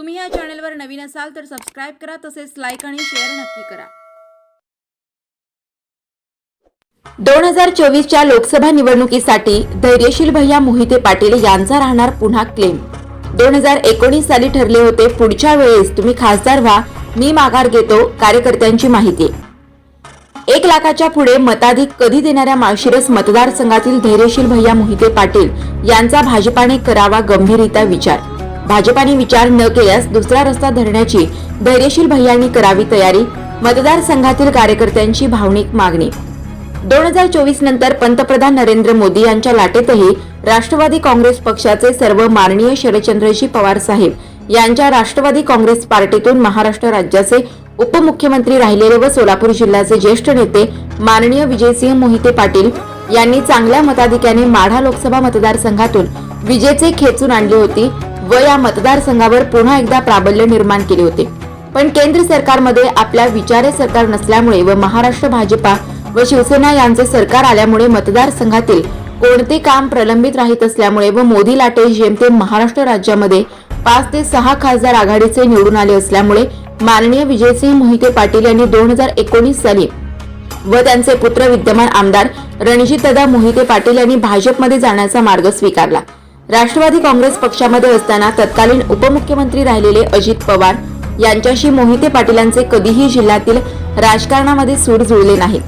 तुम्ही या चॅनलवर नवीन असाल तर सबस्क्राईब करा तसेच लाईक आणि शेअर नक्की करा. दोन हजार चोवीसच्या लोकसभा निवडणुकीसाठी धैर्यशील भैया मोहिते पाटील यांचा राहणार पुन्हा क्लेम दोन हजार एकोणीस साली ठरले होते पुढच्या वेळेस तुम्ही खासदार व्हा मी माघार घेतो कार्यकर्त्यांची माहिती. एक लाखाच्या पुढे मताधिक कधी देणाऱ्या माळशिरस मतदारसंघातील धैर्यशील भैया मोहिते पाटील यांचा भाजपाने करावा गंभीररित्या विचार. भाजपाने विचार न केल्यास दुसरा रस्ता धरण्याची धैर्यशील भैयांनी करावी तयारी मतदारसंघातील कार्यकर्त्यांची भावनिक मागणी. दोन हजार चोवीस नंतर पंतप्रधान नरेंद्र मोदी यांच्या लाटेतही राष्ट्रवादी काँग्रेस पक्षाचे सर्व माननीय शरदचंद्रजी पवार साहेब यांच्या राष्ट्रवादी काँग्रेस पार्टीतून महाराष्ट्र राज्याचे उपमुख्यमंत्री राहिलेले व सोलापूर जिल्ह्याचे ज्येष्ठ नेते माननीय विजयसिंह मोहिते पाटील यांनी चांगल्या मताधिक्याने माढा लोकसभा मतदारसंघातून विजेचे खेचून आणली होती. व या मतदारसंघावर पुन्हा एकदा प्राबल्य निर्माण केले होते. पण केंद्र सरकारमध्ये आपल्या विचारे सरकार नसल्यामुळे व महाराष्ट्र भाजपा व शिवसेना यांचे सरकार आल्यामुळे मतदारसंघातील कोणते काम प्रलंबित राहत असल्यामुळे व मोदी लाटे जेमतेम महाराष्ट्र राज्यामध्ये पाच ते सहा खासदार आघाडीचे निवडून आले असल्यामुळे माननीय विजयसिंह मोहिते पाटील यांनी दोन हजार एकोणीस साली व त्यांचे पुत्र विद्यमान आमदार रणजितदादा मोहिते पाटील यांनी भाजपमध्ये जाण्याचा मार्ग स्वीकारला. राष्ट्रवादी काँग्रेस पक्षामध्ये असताना तत्कालीन उपमुख्यमंत्री राहिलेले अजित पवार यांच्याशी मोहिते पाटीलांचे कधीही जिल्ह्यातील राजकारणामध्ये सूर जुळले नाही.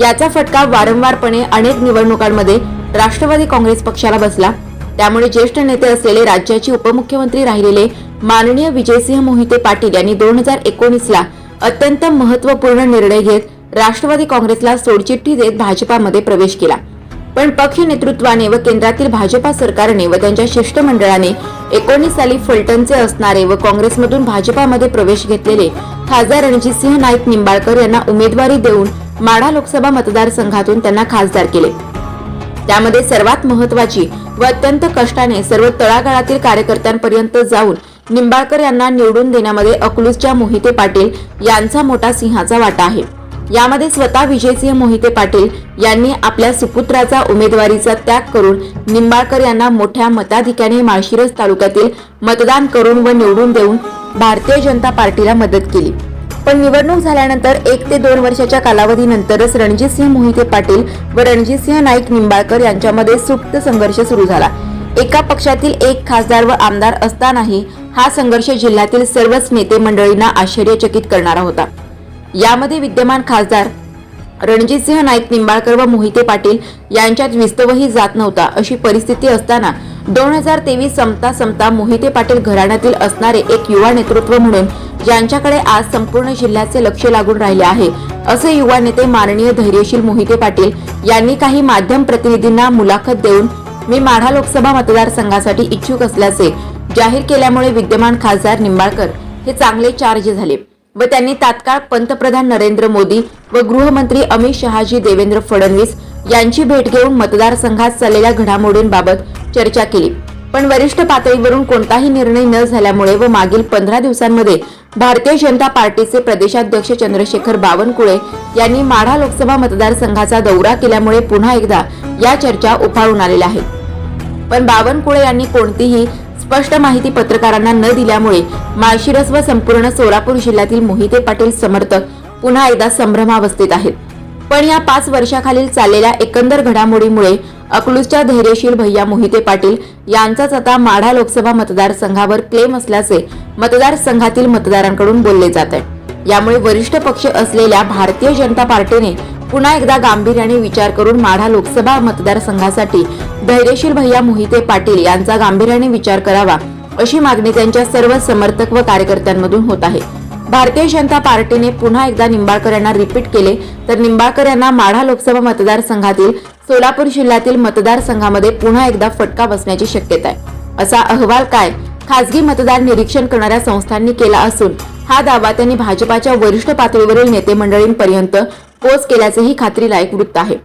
याचा फटका वारंवारपणे अनेक निवडणुकांमध्ये राष्ट्रवादी काँग्रेस पक्षाला बसला. त्यामुळे ज्येष्ठ नेते असलेले राज्याचे उपमुख्यमंत्री राहिलेले माननीय विजयसिंह मोहिते पाटील यांनी दोन हजार एकोणीसला अत्यंत महत्त्वपूर्ण निर्णय घेत राष्ट्रवादी काँग्रेसला सोडचिठ्ठी देत भाजपामध्ये प्रवेश केला. पण पक्ष नेतृत्वाने व केंद्रातील भाजपा सरकारने व त्यांच्या शिष्टमंडळाने एकोणीस साली फलटणचे असणारे व काँग्रेसमधून भाजपामध्ये प्रवेश घेतलेले खासदार रणजितसिंह नाईक निंबाळकर यांना उमेदवारी देऊन माढा लोकसभा मतदारसंघातून त्यांना खासदार केले. त्यामध्ये सर्वात महत्वाची व अत्यंत कष्टाने सर्व तळागाळातील कार्यकर्त्यांपर्यंत जाऊन निंबाळकर यांना निवडून देण्यामध्ये अकलूजच्या मोहिते पाटील यांचा मोठा सिंहाचा वाटा आहे. यामध्ये स्वतः विजयसिंह मोहिते पाटील यांनी आपल्या सुपुत्राचा उमेदवारीचा त्याग करून निंबाळकर यांना मोठ्या मताधिक्याने माळशिरस तालुक्यातील मतदान करून व निवडून देऊन भारतीय जनता पार्टीला मदत केली. पण निवडणूक झाल्यानंतर एक ते दोन वर्षाच्या कालावधीनंतरच रणजितसिंह मोहिते पाटील व रणजितसिंह नाईक निंबाळकर यांच्यामध्ये सुप्त संघर्ष सुरू झाला. एका पक्षातील एक खासदार व आमदार असतानाही हा संघर्ष जिल्ह्यातील सर्वच नेते मंडळींना आश्चर्यचकित करणारा होता. यामध्ये विद्यमान खासदार रणजितसिंह नाईक निंबाळकर व मोहिते पाटील यांच्यात विस्तवही जात नव्हता. अशी परिस्थिती असताना दोन हजार तेवीस संपता संपता मोहिते पाटील घराण्यातील असणारे एक युवा नेतृत्व म्हणून ज्यांच्याकडे आज संपूर्ण जिल्ह्याचे लक्ष लागून राहिले आहे असे युवा नेते माननीय धैर्यशील मोहिते पाटील यांनी काही माध्यम प्रतिनिधींना मुलाखत देऊन मी माढा लोकसभा मतदारसंघासाठी इच्छुक असल्याचे जाहीर केल्यामुळे विद्यमान खासदार निंबाळकर हे चांगले चार्ज झाले. व त्यांनी तात्काळ पंतप्रधान नरेंद्र मोदी व गृहमंत्री अमित शहाजी देवेंद्र फडणवीस यांची भेट घेऊन मतदारसंघात चाललेल्या घडामोडींबाबत चर्चा केली. पण वरिष्ठ पातळीवरून कोणताही निर्णय न झाल्यामुळे व मागील पंधरा दिवसांमध्ये भारतीय जनता पार्टीचे प्रदेशाध्यक्ष चंद्रशेखर बावनकुळे यांनी माढा लोकसभा मतदारसंघाचा दौरा केल्यामुळे पुन्हा एकदा या चर्चा उफाळून आलेल्या आहेत. पण बावनकुळे यांनी कोणतीही स्पष्ट माहिती पत्रकारांना न दिल्यामुळे माळशिरस व संपूर्ण सोलापूर जिल्ह्यातील मोहिते पाटील समर्थक पुन्हा एकदा संभ्रमावस्थेत आहेत. पण या पाच वर्षाखालील चाललेल्या एकंदर घडामोडीमुळे अकलूजच्या धैर्यशील भैया मोहिते पाटील यांचाच आता माढा लोकसभा मतदारसंघावर क्लेम असल्याचे मतदारसंघातील मतदारांकडून बोलले जात आहे. यामुळे वरिष्ठ पक्ष असलेल्या भारतीय जनता पार्टीने पुन्हा एकदा गांभीर्याने विचार करून माढा लोकसभा मतदारसंघासाठी धैर्यशील भैया मोहिते पाटील यांचा गांभीर्याने विचार करावा अशी मागणी त्यांच्या सर्व समर्थक व कार्यकर्त्यांमधून होत आहे. भारतीय जनता पार्टीने पुन्हा एकदा निंबाळकर यांना रिपीट केले तर निंबाळकर यांना माढा लोकसभा मतदारसंघातील सोलापूर जिल्ह्यातील मतदारसंघामध्ये पुन्हा एकदा फटका बसण्याची शक्यता आहे. असा अहवाल काय? खासगी मतदार निरीक्षण करणाऱ्या संस्थांनी केला असून हा दावा त्यांनी भाजपाच्या वरिष्ठ पातळीवरील नेते मंडळींपर्यंत पोच केल्याचेही खात्रीलायक वृत्त आहे.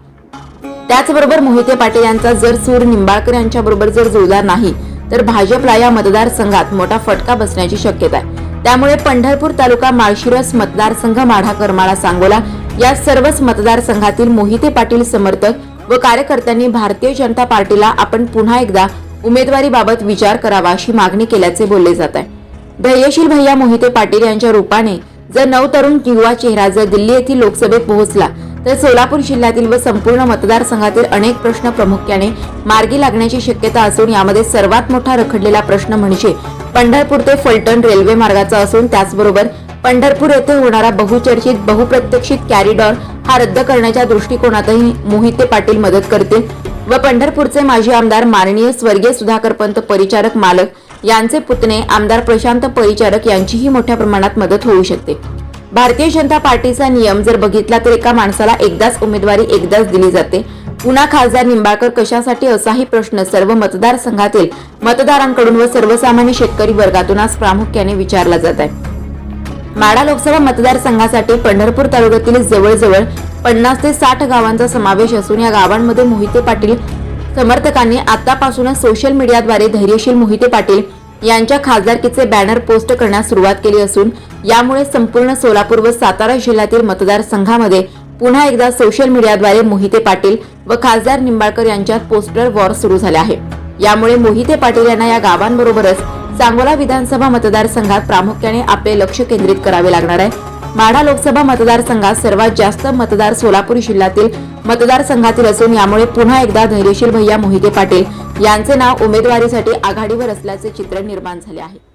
त्याचबरोबर मोहिते पाटील यांचा जर सूर निंबाळकर यांच्याबरोबर जर जुळला नाही तर भाजपला या मतदारसंघात मोठा फटका बसण्याची शक्यता आहे. त्यामुळे पंढरपूर तालुका माळशिरस मतदारसंघ माढा करमाळा सांगोला या सर्वच मतदारसंघातील मोहिते पाटील समर्थक व कार्यकर्त्यांनी भारतीय जनता पार्टीला आपण पुन्हा एकदा उमेदवारीबाबत विचार करावा अशी मागणी केल्याचे बोलले जात आहे. धैर्यशील भैया मोहिते पाटील यांच्या रूपाने जर नऊ तरुण किंवा चेहरा जर दिल्ली येथील लोकसभेत पोहोचला तर सोलापूर जिल्ह्यातील व संपूर्ण मतदारसंघातील अनेक प्रश्न प्रामुख्याने मार्गी लागण्याची शक्यता असून यामध्ये सर्वात मोठा रखडलेला प्रश्न म्हणजे पंढरपूर ते फलटण रेल्वे मार्गाचा असून त्याचबरोबर पंढरपूर येथे होणारा बहुचर्चित बहुप्रत्यक्षित कॅरिडॉर हा रद्द करण्याच्या दृष्टिकोनातही मोहिते पाटील मदत करतील व पंढरपूरचे माजी आमदार माननीय स्वर्गीय सुधाकर पंत परिचारक मालक यांचे पुतणे आमदार प्रशांत परिचारक यांचीही मोठ्या प्रमाणात मदत होऊ शकते. भारतीय जनता पार्टीचा नियम जर बघितला तर एका माणसाला एकदाच उमेदवारी एकदाच दिली जाते. पुन्हा खासदार निंबाळकर कशासाठी असाही प्रश्न सर्व मतदारसंघातील मतदारांकडून व सर्वसामान्य शेतकरी वर्गातून आज प्रामुख्याने विचारला जात आहे. माडा लोकसभा मतदारसंघासाठी पंढरपूर तालुक्यातील जवळजवळ पन्नास ते साठ गावांचा समावेश असून या गावांमध्ये मोहिते पाटील समर्थकांनी आतापासूनच सोशल मीडियाद्वारे धैर्यशील मोहिते पाटील यांच्या खासदारकीचे बॅनर पोस्ट करण्यास सुरुवात केली असून यामुळे संपूर्ण सोलापूर व सातारा जिल्ह्यातील मतदारसंघामध्ये पुन्हा एकदा सोशल मीडियाद्वारे मोहिते पाटील व खासदार निंबाळकर यांच्यात पोस्टर वॉर सुरू झाले आहे. यामुळे मोहिते पाटील यांना या गावांबरोबरच सांगोला विधानसभा मतदारसंघात प्रामुख्याने आपले लक्ष केंद्रित करावे लागणार आहे. माढा लोकसभा मतदारसंघात सर्वात जास्त मतदार सोलापूर जिल्ह्यातील मतदारसंघातील असून यामुळे पुन्हा एकदा धैर्यशील भैया मोहिते पाटील यांचे नाव उमेदवारीसाठी आघाडीवर असल्याचे चित्र निर्माण झाले आहे.